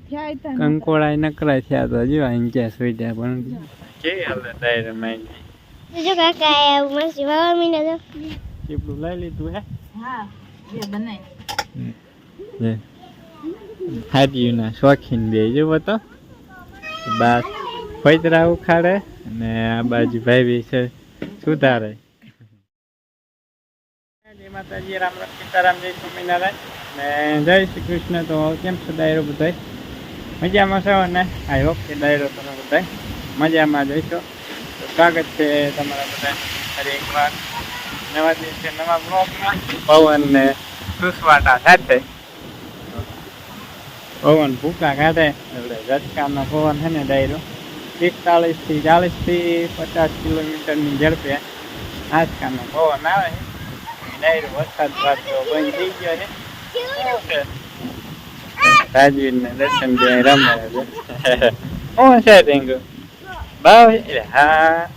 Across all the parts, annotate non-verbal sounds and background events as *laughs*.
કંકોળા નકરા થયા તો જો અહીં ક્યાં સુઈટ્યા પણ કેવી હાલત ડાયરે માઇન્ડ જો કાકા એ મસ્ત વાવા મીને તો ચીપડું લઈ લીધું હે? હા બે બનાય હાડીયુંના શોખીન બે જો તો. બા ફૈતરા ઉખાડે અને આ બાજુ ભાઈ બી છે સુધારે. જય માતાજી રામ રામ સીતારામ જય સ્વામિનારાયણ. ને જય શ્રી કૃષ્ણ તો કેમ છો ડાયરો બધાય? મજામાં છો ને? આઈ હોપ કે ડાયરો તમે બધા મજામાં જોઈશો તો સ્વાગત છે તમારા બધા ફરી એકવાર નવા દિવસે નવા બ્લોગમાં પવન ને સુસવાટા સાથે. પવન ભૂકા કાઢે. એટલે રચકાનો પવન છે ને ડાયરો? પિસ્તાળીસથી ચાલીસથી પચાસ કિલોમીટરની ઝડપે આંચકાનો પવન આવે. છે ડાયરો વરસાદ પાછો બંધ થઈ ગયો છે. રાજવીર ને દર્શન જ્યાં રમે શું છે ટેંગુ બાવ? એટલે હા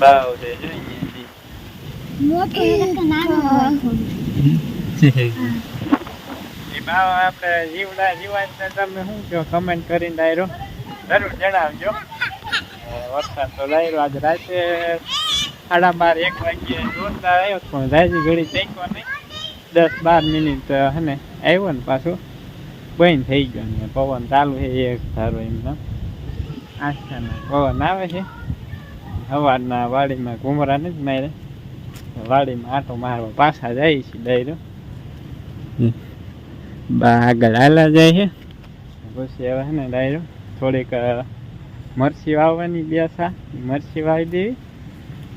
બાવ છે જો અહીંયાથી. મોટો ભાવ આપણે જીવડા જીવાય તમે શું કહો કમેન્ટ કરીને ડાયરો જરૂર જણાવજો વરસાદ તો ડાયરો આજે રાતે સાડા બાર એક વાગ્યે જોરદાર આવ્યો પણ રાજી ઘડી ચાક્યો નહીં દસ બાર મિનિટ હે ને આવ્યો ને પાછું. બંધ થઈ ગયો ને પવન ચાલુ છે એક ધારો એમને આસ્થાનો પવન આવે છે. સવારના વાડીમાં ઘુમરા નથી મારે વાડીમાં આટો મારવા પાછા જાય છે ડાયરો. બા આગળ હાલા જાય છે. પછી હવે છે ને ડાયરો થોડીક મરસી વાવવાની વાવવાની બેસા મરસી વાવી દેવી.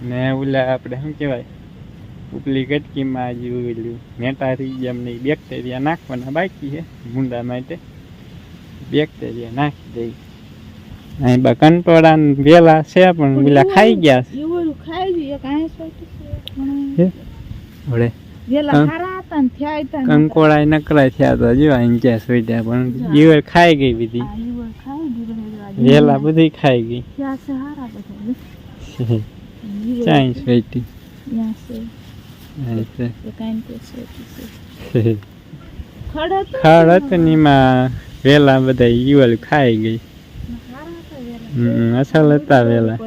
ને ઓલા આપણે શું કહેવાય? ઉપલી કટકીમાં જે ઓલું મેટારી જેમને બેક્ટેરિયા નાખવાના બાકી છે. ભૂંડા માટે બેક્ટેરિયા નાખી દઈ. અહીં બા કંટોળા વેલા છે પણ પેલા ખાઈ ગયા છે. હવે કંકોળા નકરા થયા તો જો અહીં ક્યાં સુઈટ્યા પણ ઈવર ખાઈ ગઈ બધી વેલા બધી ખાઈ ગઈ. ત્યાં છે હારા બધા ઈવળ ચાઈ સુઈટી. ખડ હતું ને એમાં વેલા બધા ઈવલ ખાઈ ગઈ. વેલા અસલ હતા વેલા.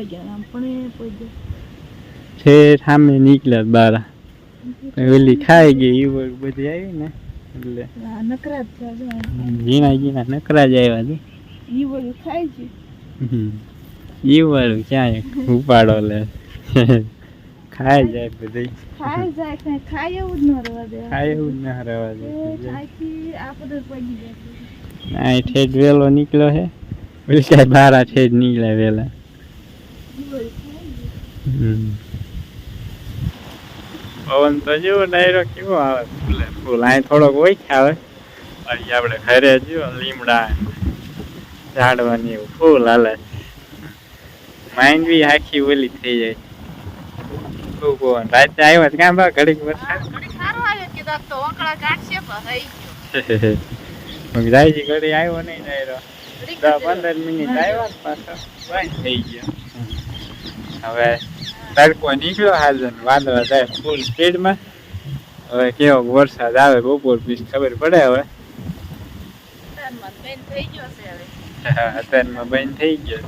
છે સામે નીકળ્યા બારા. ઓલી ખાઈ ગઈ ઈવળ બધી આવી ને એટલે. આ નકરા જ થયા જો આ. ઝીણા ઝીણા નકરા જ આવ્યા છે. ઈવળ ખાઈ ગયું ઈવળ ક્યાંય ઉપાડો લે. *laughs* ખાઈ જાય બધી. ખાય જાય કઈ ખાય એવું જ ન રહેવા દે. ખાય એવું જ ન રહેવા દે. ખાયથી આ બધું જાય. ઠેઠ વેલો નીકળ્યો છે ઓલી બહાર બારા ઠેઠ નીકળ્યા વેલા. પવન તો જેવો ડાયરો કેવો આવે. ફૂલે ફૂલ અહીં થોડોક ઓછા આવે અહીં આપણે ઘરે જો લીમડા ઝાડવાની એવું ફૂલ હાલે. માઇન્ડ બી આખી ઓલી થઈ જાય. પવન રાતે આવ્યો તો કાં બા ઘડીક વરસાદ. થોડી સારું આવ્યું કે તો ઓકળા કાઢશે પણ થઈ ગયો. મગજાઈજી ઘડી આવ્યો નહીં ડાયરો ઘડીક દસ પંદર મિનિટ આવ્યો પાછો બંધ થઈ ગયો. હવે તડકો નીકળ્યો હાજર વાંદરા જાય ફૂલ સ્પીડમાં હવે કેવો વરસાદ આવે બપોર પછી ખબર પડે હવે. અત્યારમાં બેન થઈ ગયો છે હવે. અત્યારમાં બંધ થઈ ગયો.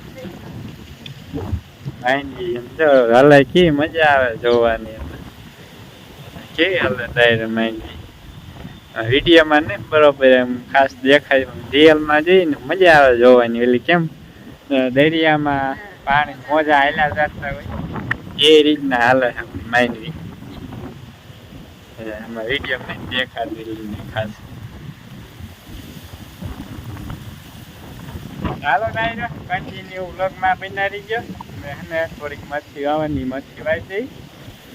આઈની એમ જો, હાલે કેવી મજા આવે જોવાની. કે હાલે ડાયરે માઇન્ડની વિડીયોમાં ને બરોબર એમ ખાસ દેખાય રિયલમાં જઈને મજા આવે જોવાની. ઓલી કેમ? દરિયામાં પાણી મોજા હાલ્યા જતા હોય. એ રીતના હાલે માઇન્ડ એમાં વીડિયો નહીં દેખાતી ખાસ. ચાલો ડાયરો કન્ટિન્યુ વ્લોગમાં બનાવી ગયો. અને થોડીક મચ્છી આવવાની મચ્છી દઈ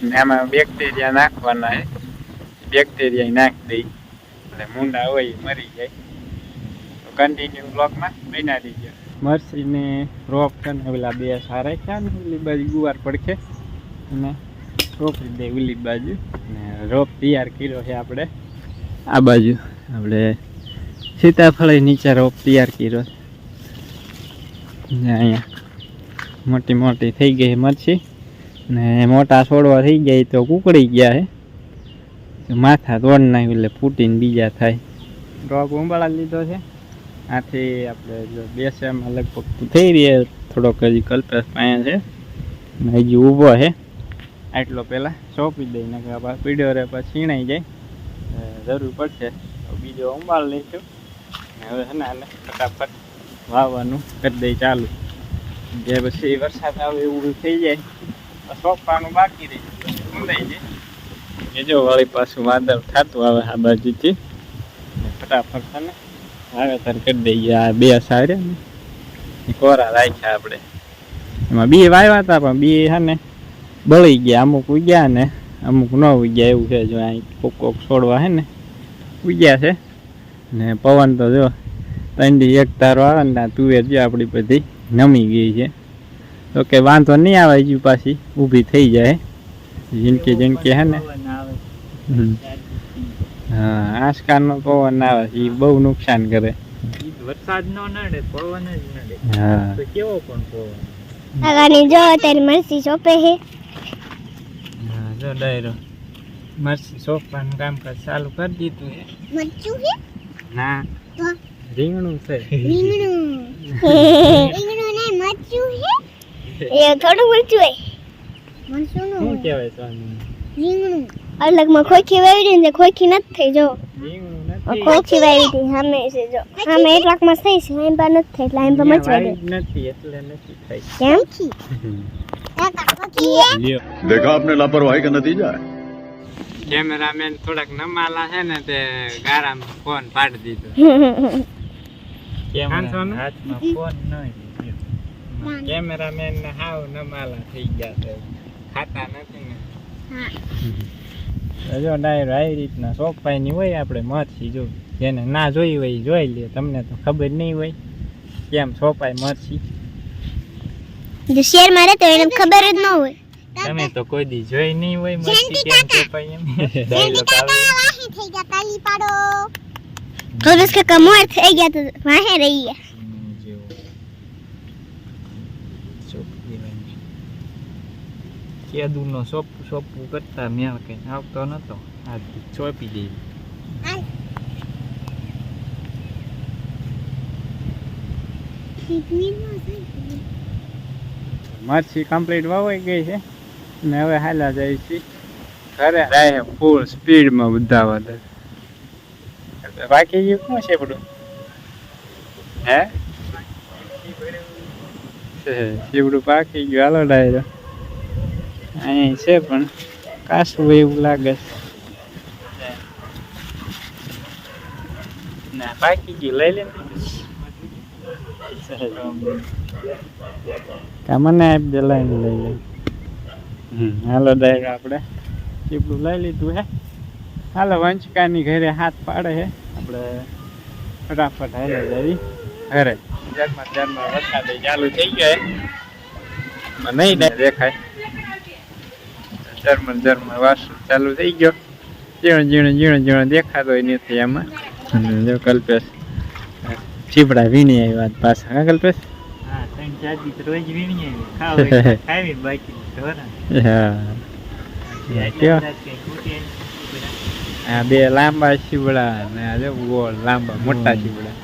ને આમાં બેક્ટેરિયા નાખવાના હે બેક્ટેરિયા નાખી દઈ એટલે મૂંડા હોય, મરી જાય. તો કન્ટિન્યુ બ્લોગમાં બનાવી ગયો મરસીને રોપ છે પેલા બે સારા છે ને, ઓલી બાજુ ગુવાર પડખે. અને રોપી દે ઓલી બાજુ. ને રોપ તૈયાર કર્યો છે આપણે. આ બાજુ આપણે સીતાફળ નીચે રોપ તૈયાર કર્યો છે. અહીંયા મોટી મોટી થઈ ગઈ મરચી. ને મોટા છોડવા થઈ ગયા તો કુકડી ગયા છે. માથા તોડ નાખ્યું એટલે ફૂટીને બીજા થાય. ડ્રોપ ઉંબાળા લીધો છે. આથી આપણે જો બેસવામાં લગભગ થઈ રહી થોડોક હજી કલ્પેશ પાયા છે. ને હજી ઊભો છે. આટલો પહેલાં સોંપી દઈ ને પીડ્યો રે પછી છીણાઈ જાય. જરૂર પડશે તો બીજો ઉંબાળ લઈશું ને હવે છે ને ફટાફટ વાવવાનું કરી દઈ ચાલુ. જે પછી વરસાદ આવે એવું થઈ જાય. સોંપવાનું બાકી રહી. ઊંડાઈ જાય એ જો વળી પાછું વાદળ થતું આવે આ બાજુથી. ફટાફટ છે ને વાવેતર કરી દઈએ આ બે સારે. ને કોરા રાખ્યા આપણે. એમાં બે વાવ્યા હતા, પણ બે છે ને બળી ગયા. અમુક ઉગ્યા ને, અમુક ન ઉગ્યા. એવું છે જો અહીં કોક કોક છોડવા હે ને ઉગ્યા છે. ને પવન તો જો ઠંડી એક તારો આવે ને તુવેર જો આપણી બધી. નમી ગઈ છે. તો કે વાંધો નહીં આવે હજુ પાછી ઊભી થઈ જાય. જીનકી જીનકી હે ને. હા આસકાનો પવન આવે છે એ બહુ નુકસાન કરે. વરસાદ નો નડે પવન જ નડે. હા. તો કેવો પણ પવન? કાકાની જો અત્યારે મરસી સોંપે છે. હા જો ડાયરો. મરસી સોફાનું કામકાજ ચાલુ કરી દીધું મરચું ના. રીંગણું છે. રીંગણું. *laughs* *laughs* મરચું હે એ થોડું મરચું હે મરચું શું કહેવાય તો રીંગણું. અલગમાં ખોખી વાવી ને ખોખી નથી થઈ જો. ખોખી વાવી હતી સામે છે જો. સામે એક લાખમાં થઈ છે આંબા નથી થઈ એટલે આંબા મચવા નથી એટલે નથી થઈ. કેમ? દેખા આપને લાપરવાહી કા નતીજા કેમેરામેન થોડાક નમાલા છે ને તે ગારામાં ફોન પાડી દીધો. *laughs* કેમ? હાથમાં ફોન નહીં કેમેરામેન ને હાવ નમાલા થઈ ગયા છે ખાતા નથી ને જો ડાયરો આવી રીતના સોપાઈની હોય આપણે મરસી જો જેને ના જોઈ હોય જોઈ લે તમને તો ખબર નહીં હોય કેમ સોપાઈ મરસી જો શેર મારે તો એને ખબર જ ન હોય તમે તો કોઈ દી જોઈ નહીં હોય મરસી કેમ ચોપાઈ એમ ડાયલોગ વાહી થઈ ગયા તાલી પાડો ખબર કે કમર થઈ ગયા તો વાહે રહી ગયા હમ, જેવો ચોપડી વાળી. કેદુનો સોપ સોપું કરતા મેળ કંઈ આવતો નહોતો આ ચોપી દેવી મરસી કમ્પ્લીટ વાવાઈ ગઈ છે ને હવે હાલા જાય છે ઘરે જાય ફૂલ સ્પીડમાં બધા વધારે બાકી ગયું શું છે બધું હે શીવડું પાકી ગયું હાલો ડાયરો અહીં છે પણ કાસવું એવું લાગે છે. ના પાકી ગયું. લઈ લે મને આપી દે લઈને લઈ લે. હાલો ડાયરો આપણે. ચીપડું લઈ લીધું હે. હાલો વંચકાની ઘરે હાથ પાડે હે. આપણે ફટાફટ હાલે જવી ઘરે. જરમાં જરમાં વરસાદ ચાલુ થઈ ગયો નહીં દેખાય. જર્મન જર્મન વાસુ ચાલુ થઈ ગયો. જીણ જીણ જીણ જીણ દેખાતો નથી એમાં. અને જો કલ્પેશ ચીપડા વીણી આવ્યા પાછા હા કલ્પેશ? હા હોય બે લાંબા શીવડા ને આ ગોળ લાંબા મોટા શીવડા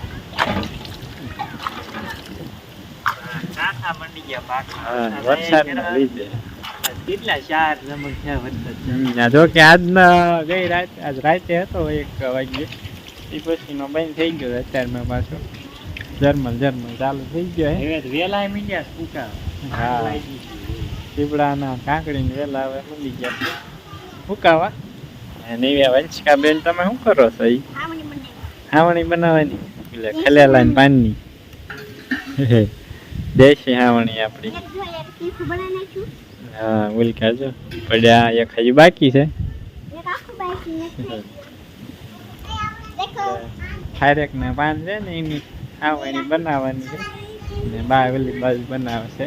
વરસાદના લીધે. કેટલા ચાર જમણ વરસાદ જો કે આજના ગઈ રાત આજ રાતે હતો એક વાગ્યે. એ પછીનો બંધ થઈ ગયો અત્યારમાં પાછો. જર્મલ જર્મલ ચાલુ થઈ ગયો હે. વેલા મીંડ્યા ફૂકા હા. કાંકડીને વેલા હવે મળી ગયા ફૂકાવા અને એવી વંશિકા બેન તમે શું કરો છો ઈ? હાવણી બનાવવાની? એટલે ખલેલા ને પાનની દેશી હાવણી આપણી. હા ઉલકા જો પડ્યા એક હજી બાકી છે. ખારેક ને પાન છે ને એની આવવાની બનાવવાની છે. ને બા ઓલી બાજુ બનાવે છે.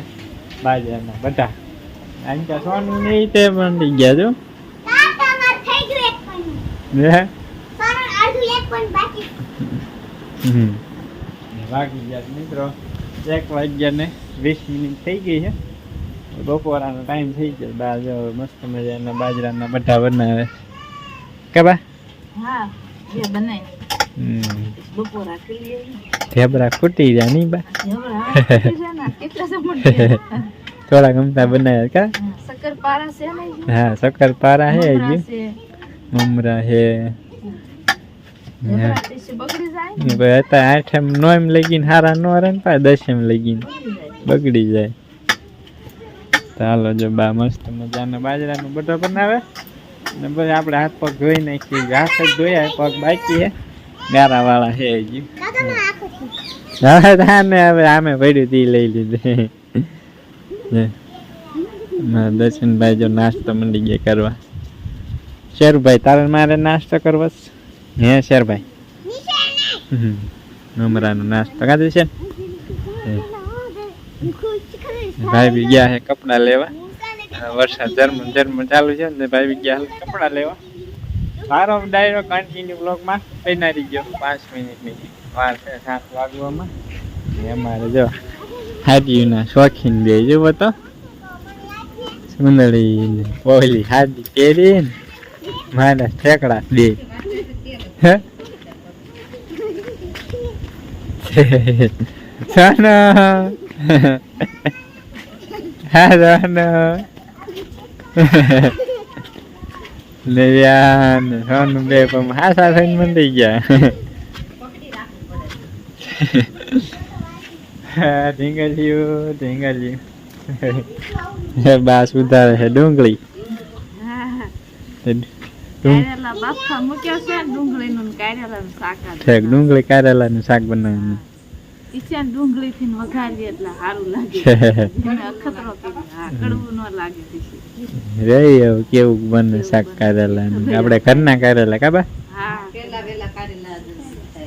બાજરાના બધા. આંકા સોનું ને તે મંડી ગયા જો બાકી ગયા મિત્રો. એક વાગ્યા ને વીસ મિનિટ થઈ ગઈ છે. બપોરાનો ટાઈમ થઈ ગયો. બા જો મસ્ત મજાના બાજરાના બધા બનાવે. કે બા? હા એ બનાય. બપોરા ઢેબરા ખૂટી રહ્યા નહીં બા? *laughs* થોડા ગમતા બનાવ્યા કા? શક્કર છે હા હે હજી. મમરા હે. બગડી જાય? ને ભાઈ અત્યારે આઠમ નોમ લગીને હારા નો ને પાછા લઈ લગીને. બગડી જાય. હાલો જો બા મસ્ત મજાનો બાજરાનો બટો બનાવે. ને પછી આપણે હાથ પગ ધોઈ નાખીએ. હાથ જ ધોયા, પગ બાકી હે. ગારા વાળા હે, હા. હવે તાને હવે આમે પડ્યું તી લઈ લીધું. દર્શનભાઈ જો નાસ્તો મંડી ગયા કરવા. શેરભાઈ, તારે મારે નાસ્તો કરવો હે, શેરભાઈ? હમરાનો નાસ્તો કાઢી છે. ભાઈ બી ગયા હે કપડા લેવા. વરસાદ ઝરમર ઝરમર ચાલુ છે ને ભાઈ બી ગયા કપડા લેવા. મારો ડાયરો કન્ટિન્યુ બ્લોગમાં પહેરી ગયો પાંચ મિનિટની વાર છે સાત વાગવામાં. અમારે જો હાડીના શોખીન બે જુઓ તો. સુંદરી પોલી હાડી પહેરી ને મારા ઠેકડા બે. હે? *laughs* સોનો. હા સોનો લેવ્યા ને સોનું બે પણ હાસા થઈને મંડી ગયા હા ઢીંગલિયું ઢીંગલિયું બા સુધારે છે ડુંગળી હા તે ડુંગ- કારેલા બાફા મૂક્યા છે ડુંગળીનું ઈચ્છા ડુંગળી થી વઘારીએ એટલે સારું લાગે. *laughs* અખતરો કડવું ન લાગે રે કેવું બને શાક કારેલાનું આપણે ઘરના કારેલા કાબા હા.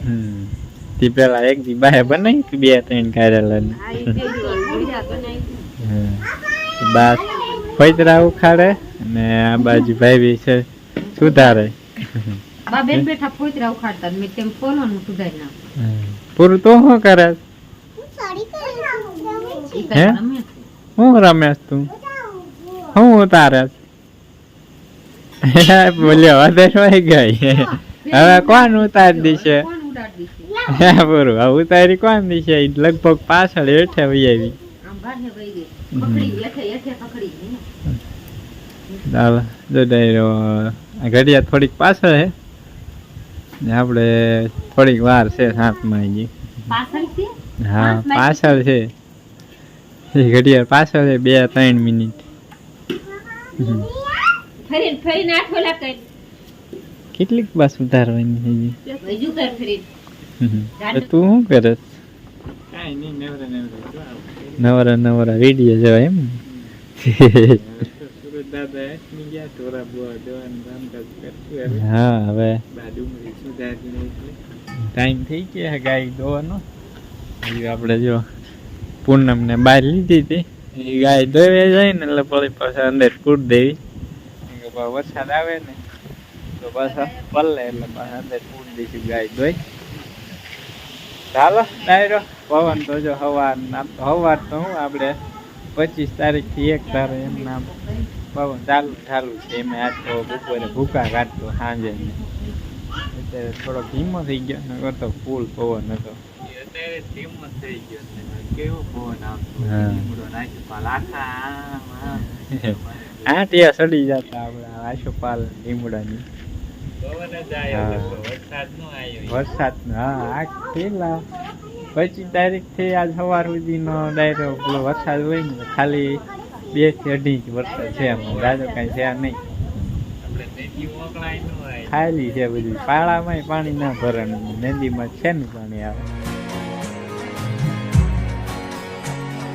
હમ. તી પેલા એક દી બાહે બનાવી બે ત્રણ એ બે ફૈતરા ઉખાડે અને આ બાજુ ભાઈ બી છે સુધારે. બા બેન બેઠા ફોતરા ઉખાડતા મેં તેમ ફોન સુધારી નાખ. પૂરું તો શું કરે? હે? રમે હું રમેશ તું? હું ઉતારે બોલ્યો વધારે ગઈ. હવે કોણ ઉતારી દીશે? હા પૂરું. હવે ઉતારી કોણ દીશે? લગભગ પાછળ હેઠે વહી આવી. ચાલો જો ડાયરો ઘડિયાળ થોડીક પાછળ છે ને આપણે થોડીક વાર છે સાતમાં હજી. પાછળથી હા પાછળ. છે. એ ઘડિયાળ પાછળ છે બે ત્રણ મિનિટ. કેટલીક બસ ઉતારવાની છે તું શું કરે? નવરા નવરા વીડિયો જવાય એમ? હા હવે ટાઈમ થઈ ગયા ગાય દોવાનો આપણે જો પૂનમ ને બહાર લીધી હતી. એ ગાય દોવે જાય ને એટલે પછી પાછા અંદર કૂટ દેવી. વરસાદ આવે ને તો પાછા પલ્લે એટલે પાછા અંદર કૂટ દઈશું ગાય દોઈ ચાલો ડાયરો પવન તો જો હવાર આમ તો હવાર તો હું આપણે પચીસ તારીખથી એક તારે એમ નામ પવન ચાલુ ચાલુ છે. એમાં આજ તો બપોરે ભૂકા કાઢતો સાંજે. અત્યારે થોડો ધીમો થઈ ગયો નગર તો ફૂલ પવન હતો. અત્યારે ધીમો થઈ ગયો કેવો પવન આવતો? હા. *laughs* સડી જતા આપણે લીમડાની. વરસાદ નો હા પેલા પચીસ તારીખથી આજ સવાર સુધીનો ડાયરો પેલો વરસાદ હોય ને ખાલી બેથી અઢી ઇંચ વરસાદ છે એમાં. જાજો કાંઈ છે નહીં. ખાલી છે બધી. પાળામાં પાણી ના ભરાણું નદીમાં છે ને પાણી આવે.